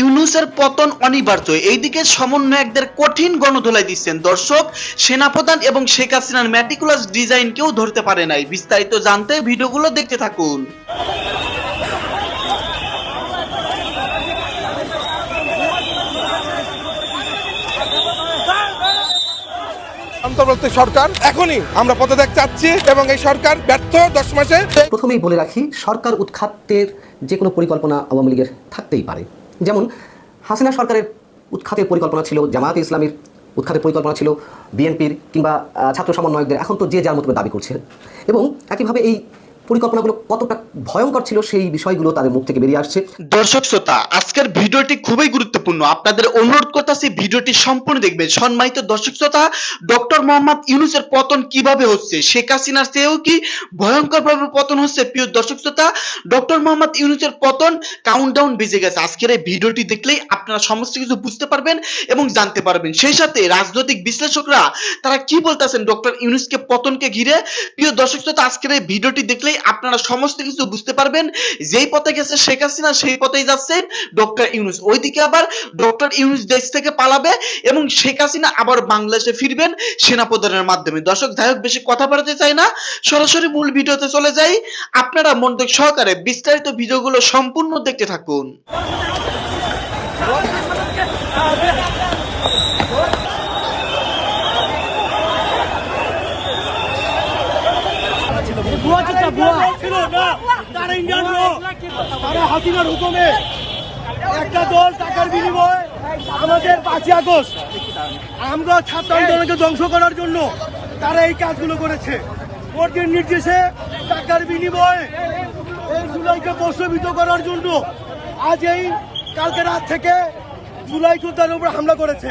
ইউনুসের পতন অনিবার্য। এইদিকে সমন্বয়কদের কঠিন গণধোলাই দিচ্ছেন দর্শক সেনাপ্রধান এবং শেখ হাসিনার ম্যাটিকুলাস ডিজাইন কেউ ধরতে পারে নাই। বিস্তারিত জানতে ভিডিওগুলো দেখতে থাকুন। অন্তর্বর্তী সরকার এখনই আমরা পদত্যাগ চাচ্ছি এবং এই সরকার ব্যর্থ দশ মাসে। প্রথমেই বলে রাখি সরকার উৎখাতের যে কোনো পরিকল্পনা আওয়ামী লীগের থাকতেই পারে। যেমন হাসিনা সরকারের উৎখাতের পরিকল্পনা ছিল, জামায়াতে ইসলামীর উৎখাতের পরিকল্পনা ছিল, বিএনপির কিংবা ছাত্র সমন্বয়কদের, এখন তো যে যার মতো দাবি করছে। এবং একইভাবে এই পরিকল্পনাগুলো কতটা ভয়ঙ্কর ছিল সেই বিষয়গুলো তাদের মুখ থেকে বেরিয়ে আসছে। দর্শক শ্রোতা, আজকের ভিডিওটি খুবই গুরুত্বপূর্ণ। আপনাদের অনুরোধ করতেছি ভিডিওটি সম্পূর্ণ দেখবেন। সম্মানিত দর্শক শ্রোতা, ডক্টর মোহাম্মদ ইউনুসের পতন কীভাবে হচ্ছে? শেখ হাসিনার চেয়েও কি ভয়ঙ্কর ভাবে পতন হচ্ছে? প্রিয় দর্শক শ্রোতা, ডক্টর মোহাম্মদ ইউনুসের পতন কাউন্টডাউন বেজে গেছে। আজকের এই ভিডিওটি দেখলেই আপনারা সমস্ত কিছু বুঝতে পারবেন এবং জানতে পারবেন। সেই সাথে রাজনৈতিক বিশ্লেষকরা, তারা কি বলতেছেন ডক্টর ইউনুসকে পতনকে ঘিরে? প্রিয় দর্শক শ্রোতা, আজকের এই ভিডিওটি দেখলেই আপনারা সমস্ত কিছু বুঝতে পারবেন। যেই পথে গেছে শেখ হাসিনা, সেই পথেই যাচ্ছেন ডক্টর ইউনুস। ওইদিকে আবার ডক্টর ইউনুস দেশ থেকে পালাবে এবং শেখ হাসিনা আবার বাংলাদেশে ফিরবেন সেনাপ্রধানের মাধ্যমে। দর্শক, যাই হোক, বেশি কথা বাড়াতে চাই না। সরাসরি মূল ভিডিওতে চলে যাই। আপনারা মনোযোগ সহকারে বিস্তারিত ভিডিওগুলো সম্পূর্ণ দেখতে থাকুন। ভুয়া চিন্তা, ভুয়া। ছিল না তারা ইন্ডিয়ান লোক। তারা হাসিনার হুকুমে একটা দল টাকার বিনিময়ে আমাদের পাঁচই আগস্ট আমরা ছাত্র আন্দোলনকে ধ্বংস করার জন্য তারা এই কাজগুলো করেছে। ওদের নির্দেশে টাকার বিনিময়ে এই জুলাইকে প্রশ্নবিত করার জন্য আজ এই কালকে রাত থেকে জুলাই যোদ্ধার উপর হামলা করেছে।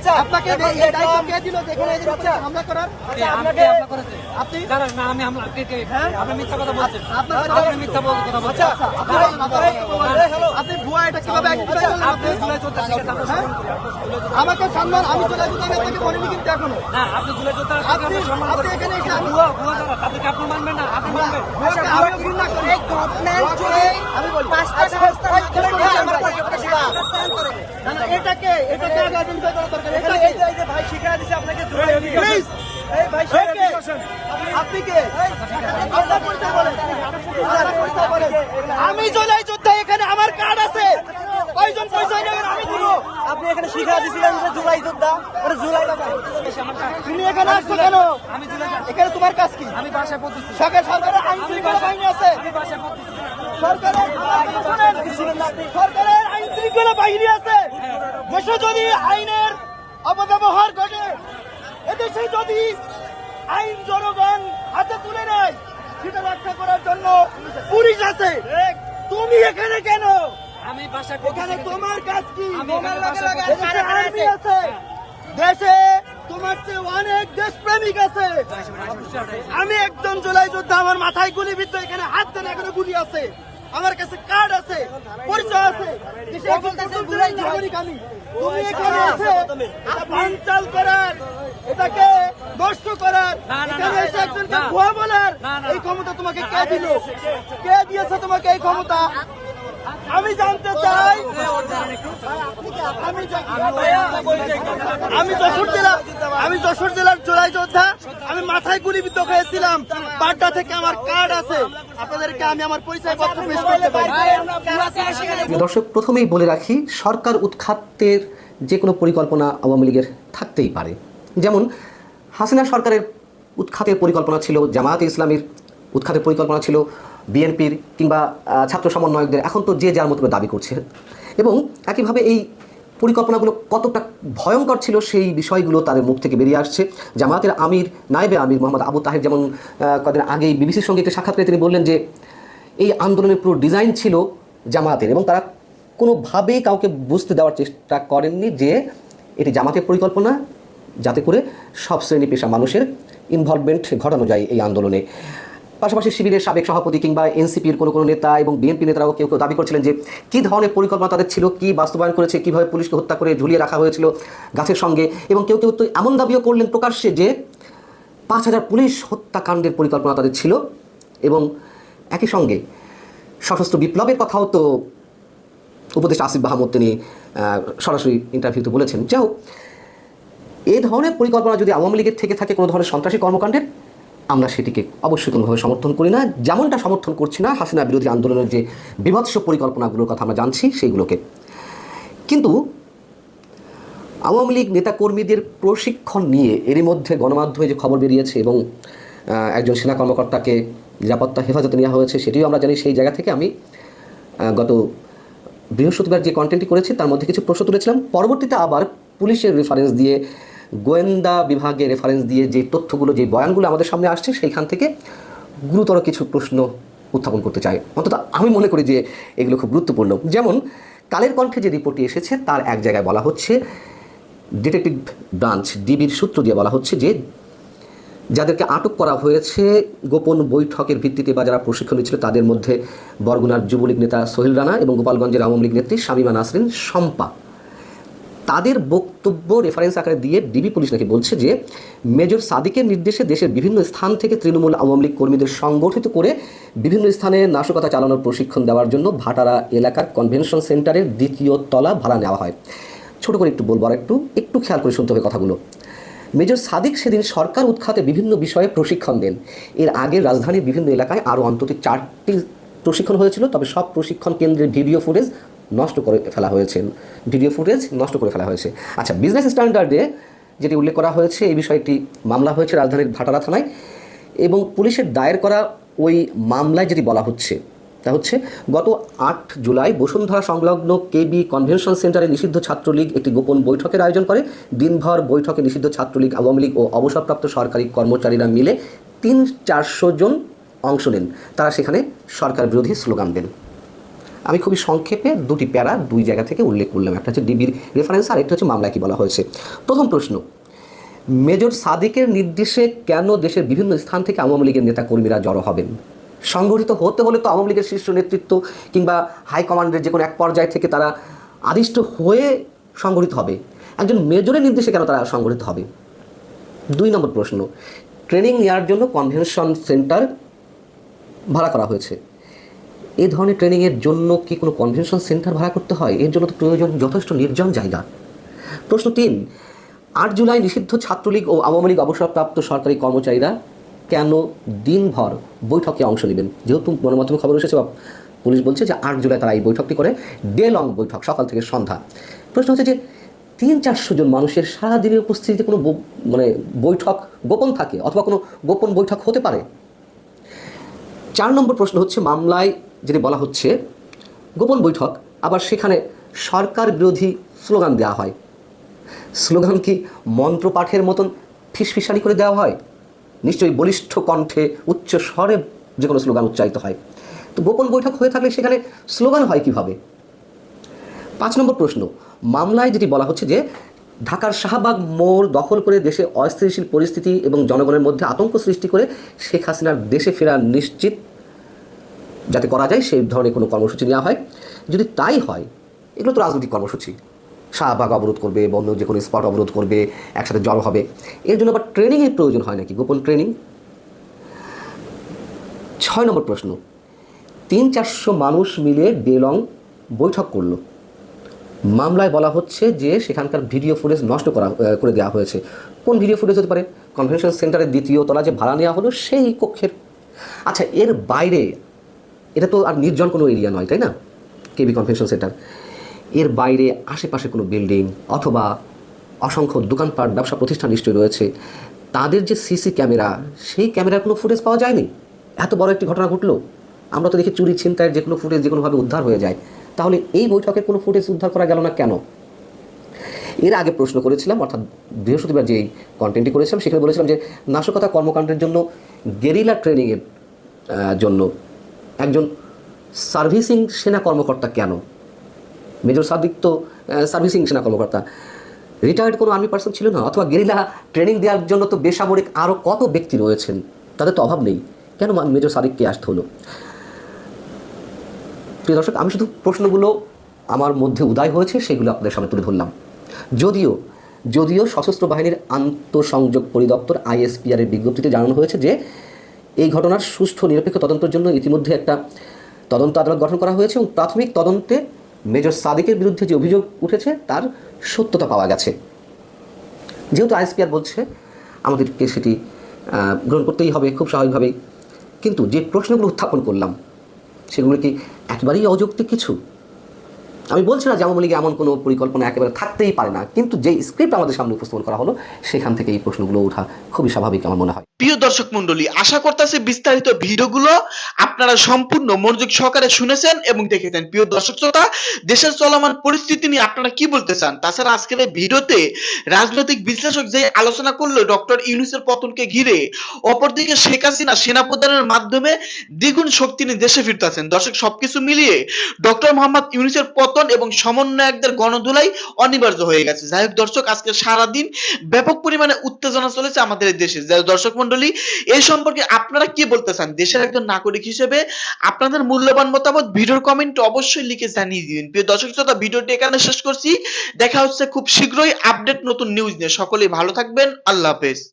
আচ্ছা আপনাকে এই- এই দায়িত্ব কে দিল যে এখানে এদের উপরে হামলা করার? আচ্ছা, আপনাকে আপনি? আপনার আচ্ছা, আচ্ছা, আপনি- আপনি- আপনি ভুয়া এটা কীভাবে identify করলেন? আপনি? আমাকে সম্মান আমি চলে যেতে আমি আপনাকে বলিনি কিন্তু এখনও। আপনি আপনি এখানে এসে আমি ভুয়াকে আমিও ঘৃণা করি। আমি বলি। আচ্ছা, না, না, এটাকে এটাকে আগে identify করা দরকার। এখানে এই যে- ভাই শিখাই দিছে আপনাকে Please, এই ভাই আপনি কে? আপনার পরিচয় বলেন। আপনার পরিচয় বলেন। আমি জলাই যোদ্ধা এখানে আমার কার্ড আছে। কয়জন পরিচয় নেবেন আমি দিব আপনি এখানে শিখা দিছিলেন যে জুলাই যোদ্ধা। জুলাই তুমি এখানে আসছো কেন? এখানে তোমার কাজ কি? আমি বাসায় পড়তেছি। সরকার সরকারের আইন শৃঙ্খলা বাহিনী আছে। সরকারের সরকারের শৃঙ্খলা বাহিনী আছে দেশে যদি আইনের অপব্যবহার ঘটে এদেশে যদি আইন জনগণ হাতে তুলে নেয় সেটা রক্ষা করার জন্য পুলিশ আছে। তুমি এখানে কেন? আমি এখানে তোমার কাজ কি। আর্মি আছে। দেশে তোমার চেয়ে অনেক দেশপ্রেমিক আছে। আমি একজন জুলাই যোদ্ধা আমার মাথায় গুলি বিদ্ধ এখানে হাত ধরে এখানে গুলি আছে। আমার কাছে কার্ড আছে পরিচয় আছে। তুমি এখানে আছে? ভাঙচাল করার এটাকে নষ্ট করার। একজনকে ভুয়া বলার এই। ক্ষমতা তোমাকে কে দিল? কে দিয়েছে তোমাকে এই ক্ষমতা? আমি জানতে চাই। আমি যশোর জেলা আমি যশোর জেলার জোড়াই যোদ্ধা। আমি মাথায় গুলিবিদ্ধ হয়েছিলাম। বাড্ডা থেকে আমার কার্ড আছে। আপনাদেরকে আমি আমার পরিচয় পত্র পেশ করতে পারি। দর্শক প্রথমেই বলে রাখি সরকার উৎখাতের যে কোনো পরিকল্পনা আওয়ামী লীগের থাকতেই পারে। যেমন হাসিনা সরকারের উৎখাতের পরিকল্পনা ছিল জামায়াতে ইসলামীর উৎখাতের পরিকল্পনা ছিল বিএনপির কিংবা ছাত্র সমন্বয়কদের এখন তো যে যার মতো দাবি করছে। এবং একইভাবে এই পরিকল্পনাগুলো কতটা ভয়ঙ্কর ছিল সেই বিষয়গুলো তাদের মুখ থেকে বেরিয়ে আসছে। জামাতের আমির, নায়েবে আমির মোহাম্মদ আবু তাহের যেমন কদিন আগেই বিবিসির সঙ্গে একটি সাক্ষাৎকারে তিনি বললেন যে, এই আন্দোলনের পুরো ডিজাইন ছিল জামাতের এবং তারা কোনোভাবেই কাউকে বুঝতে দেওয়ার চেষ্টা করেননি যে এটি জামাতের পরিকল্পনা। যাতে করে সব শ্রেণি পেশা মানুষের ইনভলভমেন্ট ঘটানো যায় এই আন্দোলনে। পাশাপাশি শিবিরের সাবেক সভাপতি কিংবা এনসিপির কোনো কোনো নেতা এবং বিএনপি নেতারাও কেউ কেউ দাবি করছিলেন যে কী ধরনের পরিকল্পনা তাদের ছিল, কী বাস্তবায়ন করেছে, কীভাবে পুলিশকে হত্যা করে ঝুলিয়ে রাখা হয়েছিল গাছের সঙ্গে এবং কেউ কেউ তো এমন দাবিও করলেন প্রকাশ্যে যে পাঁচ হাজার পুলিশ হত্যাকাণ্ডের পরিকল্পনা তাদের ছিল এবং একই সঙ্গে সশস্ত্র বিপ্লবের কথাও তো উপদেষ্টা আসিফ মাহমুদ তিনি সরাসরি ইন্টারভিউতে বলেছেন। যাই হোক, এ ধরনের পরিকল্পনা যদি আওয়ামী লীগের থেকে থাকে কোনো ধরনের সন্ত্রাসী কর্মকাণ্ডের আমরা সেটিকে অবশ্যই কোনোভাবে সমর্থন করি না। যেমনটা সমর্থন করছি না, হাসিনা বিরোধী আন্দোলনের যে বিভৎস পরিকল্পনাগুলোর কথা আমরা জানছি সেইগুলোকে। কিন্তু আওয়ামী লীগ নেতাকর্মীদের প্রশিক্ষণ নিয়ে এরই মধ্যে গণমাধ্যমে যে খবর বেরিয়েছে এবং একজন সেনা কর্মকর্তাকে নিরাপত্তা হেফাজতে নেওয়া হয়েছে সেটিও আমরা জানি সেই জায়গা থেকে আমি গত বৃহস্পতিবার যে কন্টেন্টটি করেছি তার মধ্যে কিছু প্রশ্ন তুলেছিলাম। পরবর্তীতে আবার পুলিশের রেফারেন্স দিয়ে গোয়েন্দা বিভাগে রেফারেন্স দিয়ে যে তথ্যগুলো, যে বয়ানগুলো আমাদের সামনে আসছে, সেইখান থেকে গুরুতর কিছু প্রশ্ন উত্থাপন করতে চাই। অন্তত আমি মনে করি যে এগুলো খুব গুরুত্বপূর্ণ। যেমন, কালের কণ্ঠে যে রিপোর্টটি এসেছে, তার এক জায়গায় বলা হচ্ছে ডিটেকটিভ ব্রাঞ্চ ডিবির সূত্র দিয়ে বলা হচ্ছে যে, যাদেরকে আটক করা হয়েছে, গোপন বৈঠকের ভিত্তিতে বা যারা প্রশিক্ষণ নিচ্ছিল, তাদের মধ্যে বরগুনার যুবলীগ নেতা সোহেল রানা এবং গোপালগঞ্জের আওয়ামী লীগ নেত্রী শামিমা নাসরিন, শম্পা। তাদের বক্তব্য রেফারেন্স আকারে দিয়ে ডিবি পুলিশ নাকি বলছে যে, মেজর সাদিকের নির্দেশে দেশের বিভিন্ন স্থান থেকে তৃণমূল আওয়ামী লীগ কর্মীদের সংগঠিত করে বিভিন্ন স্থানে নাশকতা চালানোর প্রশিক্ষণ দেওয়ার জন্য ভাটারা এলাকার কনভেনশন সেন্টারের দ্বিতীয় তলা ভাড়া নেওয়া হয়। ছোট করে একটু বলব আর একটু একটু খেয়াল করে শুনতে হবে কথাগুলো। মেজর সাদিক সেদিন সরকার উৎখাতে বিভিন্ন বিষয়ে প্রশিক্ষণ দেন। এর আগে রাজধানীর বিভিন্ন এলাকায় আরও অন্তত চারটি প্রশিক্ষণ হয়েছিল, তবে সব প্রশিক্ষণ কেন্দ্রের ভিডিও ফুটেজ নষ্ট করে ফেলা হয়েছে। ভিডিও ফুটেজ নষ্ট করে ফেলা হয়েছে। আচ্ছা বিজনেস স্ট্যান্ডার্ডে যেটি উল্লেখ করা হয়েছে, এই বিষয়টি মামলা হয়েছে রাজধানীর ভাটারা থানায় এবং পুলিশের দায়ের করা ওই মামলায় যেটি বলা হচ্ছে, তা হচ্ছে গত আট জুলাই বসুন্ধরা সংলগ্ন কেবি কনভেনশন সেন্টারে নিষিদ্ধ ছাত্রলীগ একটি গোপন বৈঠকের আয়োজন করে। দিনভর বৈঠকে নিষিদ্ধ ছাত্রলীগ, আওয়ামী লীগ ও অবসরপ্রাপ্ত সরকারি কর্মচারীরা মিলে তিন চারশো জন অংশ নেন। তারা সেখানে সরকার বিরোধী স্লোগান দেন। আমি খুবই সংক্ষেপে দুটি প্যারা দুই জায়গা থেকে উল্লেখ করলাম। একটা হচ্ছে ডিবির রেফারেন্স আর একটা হচ্ছে মামলায় কি বলা হয়েছে। প্রথম প্রশ্ন, মেজর সাদিকের নির্দেশে কেন দেশের বিভিন্ন স্থান থেকে আওয়ামী লীগের নেতা কর্মীরা জড়ো হবেন? সংগঠিত হতে হলে তো আওয়ামী লীগের শীর্ষ নেতৃত্ব কিংবা হাইকমান্ডের যে কোনো এক পর্যায় থেকে তারা আদিষ্ট হয়ে সংগঠিত হবে। একজন মেজরের নির্দেশে কেন তারা সংগঠিত হবে? দুই নম্বর প্রশ্ন ট্রেনিং নেওয়ার জন্য কনভেনশন সেন্টার ভাড়া করা হয়েছে। এই ধরনের ট্রেনিংয়ের জন্য কি কোনো কনভেনশন সেন্টার ভাড়া করতে হয়? এর জন্য তো প্রয়োজন যথেষ্ট নির্জন জায়গা। প্রশ্ন তিন, আট জুলাই নিষিদ্ধ ছাত্রলীগ ও আওয়ামী লীগ অবসরপ্রাপ্ত সরকারি কর্মচারীরা কেন দিনভর বৈঠকে অংশ নেবেন? যেহেতু গণমাধ্যমে খবর এসেছে বা পুলিশ বলছে যে আট জুলাই তারা এই বৈঠকটি করে, ডে লং বৈঠক, সকাল থেকে সন্ধ্যা। প্রশ্ন হচ্ছে যে তিন চারশো জন মানুষের সারাদিনের উপস্থিতিতে কোনো মানে বৈঠক গোপন থাকে অথবা কোনো গোপন বৈঠক হতে পারে? চার নম্বর প্রশ্ন হচ্ছে, মামলায় যেটি বলা হচ্ছে, গোপন বৈঠক, আবার সেখানে সরকার বিরোধী স্লোগান দেওয়া হয়। স্লোগান কি মন্ত্র পাঠের মতন ফিসফিসানি করে দেওয়া হয়? নিশ্চয়ই বলিষ্ঠ কণ্ঠে উচ্চ স্বরে যে কোনো স্লোগান উচ্চারিত হয়। তো গোপন বৈঠক হয়ে থাকলে সেখানে স্লোগান হয় কীভাবে? পাঁচ নম্বর প্রশ্ন। মামলায় যেটি বলা হচ্ছে যে, ঢাকার শাহবাগ মোড় দখল করে দেশে অস্থিতিশীল পরিস্থিতি এবং জনগণের মধ্যে আতঙ্ক সৃষ্টি করে শেখ হাসিনার দেশে ফেরা নিশ্চিত যাতে করা যায় সেই ধরনের কোনো কর্মসূচি নেওয়া হয়। যদি তাই হয়, এগুলো তো রাজনৈতিক কর্মসূচি। শাহবাগ অবরোধ করবে বন্ধ যে কোনো স্পট অবরোধ করবে, একসাথে জড়ো হবে। এর জন্য আবার ট্রেনিংয়ের প্রয়োজন হয় নাকি? গোপন ট্রেনিং ছয় নম্বর প্রশ্ন। তিন চারশো মানুষ মিলে বেলং বৈঠক করল। মামলায় বলা হচ্ছে যে সেখানকার ভিডিও ফুটেজ নষ্ট করা করে দেওয়া হয়েছে। কোন ভিডিও ফুটেজ হতে পারে? কনভেনশন সেন্টারের দ্বিতীয় তলা যে ভাড়া নেওয়া হলো, সেই কক্ষের। আচ্ছা এর বাইরে এটা তো আর নির্জন কোনো এরিয়া নয়, তাই না? কেবি কনভেনশন সেন্টার এর বাইরে আশেপাশে কোনো বিল্ডিং অথবা অসংখ্য দোকানপাট, ব্যবসা প্রতিষ্ঠান নিশ্চয়ই রয়েছে। তাদের যে সিসি ক্যামেরা সেই ক্যামেরার কোনো ফুটেজ পাওয়া যায়নি? এত বড় একটি ঘটনা ঘটলো? আমরা তো দেখি চুরি, ছিনতাইয়ের যে কোনো ফুটেজ যে কোনোভাবে উদ্ধার হয়ে যায়। তাহলে এই বৈঠকের কোনো ফুটেজ উদ্ধার করা গেল না কেন? এর আগে প্রশ্ন করেছিলাম, অর্থাৎ বৃহস্পতিবার যেই কন্টেন্টটি করেছিলাম, সেখানে বলেছিলাম যে নাশকতা কর্মকাণ্ডের জন্য গেরিলা ট্রেনিংয়ের জন্য একজন সার্ভিসিং সেনা কর্মকর্তা কেন? মেজর সাদিক তো সার্ভিসিং সেনা কর্মকর্তা। রিটায়ার্ড কোনো আর্মি পার্সন ছিল না? অথবা গেরিলা ট্রেনিং দেওয়ার জন্য তো বেসামরিক আরও কত ব্যক্তি রয়েছেন? তাদের তো অভাব নেই। কেন মেজর সাদিককে আসতে হলো? প্রিয় দর্শক, আমি শুধু প্রশ্নগুলো আমার মধ্যে উদয় হয়েছে, সেগুলো আপনাদের সামনে তুলে ধরলাম। যদিও যদিও সশস্ত্র বাহিনীর আন্তঃসংযোগ পরিদপ্তর আইএসপিআর এর বিজ্ঞপ্তিতে জানানো হয়েছে যে এই ঘটনার সুষ্ঠু নিরপেক্ষ তদন্তের জন্য ইতিমধ্যে একটা তদন্ত আদালত গঠন করা হয়েছে এবং প্রাথমিক তদন্তে মেজর সাদিকের বিরুদ্ধে যে অভিযোগ উঠেছে, তার সত্যতা পাওয়া গেছে। যেহেতু আইএসপিআর বলছে, আমাদেরকে সেটি গ্রহণ করতেই হবে খুব স্বাভাবিকভাবেই। কিন্তু যে প্রশ্নগুলো উত্থাপন করলাম, সেগুলো কি একেবারেই অযৌক্তিক কিছু? আমি বলছি না যে আওয়ামী লীগে এমন কোনো পরিকল্পনা একেবারে থাকতেই পারে না, কিন্তু যে স্ক্রিপ্ট আমাদের সামনে উপস্থাপন করা হলো, সেখান থেকে এই প্রশ্নগুলো ওঠা খুবই স্বাভাবিক আমার মনে হয়। প্রিয় দর্শক মন্ডলী আশা করতেছি বিস্তারিত ভিডিওগুলো আপনারা সম্পূর্ণ মনোযোগ সহকারে শুনেছেন এবং দেখেছেন। প্রিয় দর্শক শ্রোতা, দেশের চলমান পরিস্থিতি নিয়ে আপনারা কি বলতে চান? তাছাড়া আজকের এই ভিডিওতে রাজনৈতিক বিশ্লেষক যে আলোচনা করল, ডক্টর ইউনুসের পতনকে ঘিরে, অপরদিকে শেখ হাসিনা সেনাপ্রধানের মাধ্যমে দ্বিগুণ শক্তি নিয়ে দেশে ফিরতেছেন দর্শক, সবকিছু মিলিয়ে ডক্টর মোহাম্মদ ইউনুসের পতন এবং সমন্বয়কদের গণধুলাই অনিবার্য হয়ে গেছে। যাই হোক দর্শক, আজকে সারাদিন ব্যাপক পরিমাণে উত্তেজনা চলেছে আমাদের দেশে। যাই দর্শক মন্ডলী এই সম্পর্কে আপনারা কি বলতে চান? দেশের একজন নাগরিক হিসেবে আপনাদের মূল্যবান মতামত ভিডিওর কমেন্ট অবশ্যই লিখে জানিয়ে দিন প্রিয় দর্শক শ্রোতা, ভিডিওটি এখানে শেষ করছি। দেখা হচ্ছে খুব শীঘ্রই আপডেট নতুন নিউজ নিয়ে। সকলেই ভালো থাকবেন। আল্লাহ হাফেজ।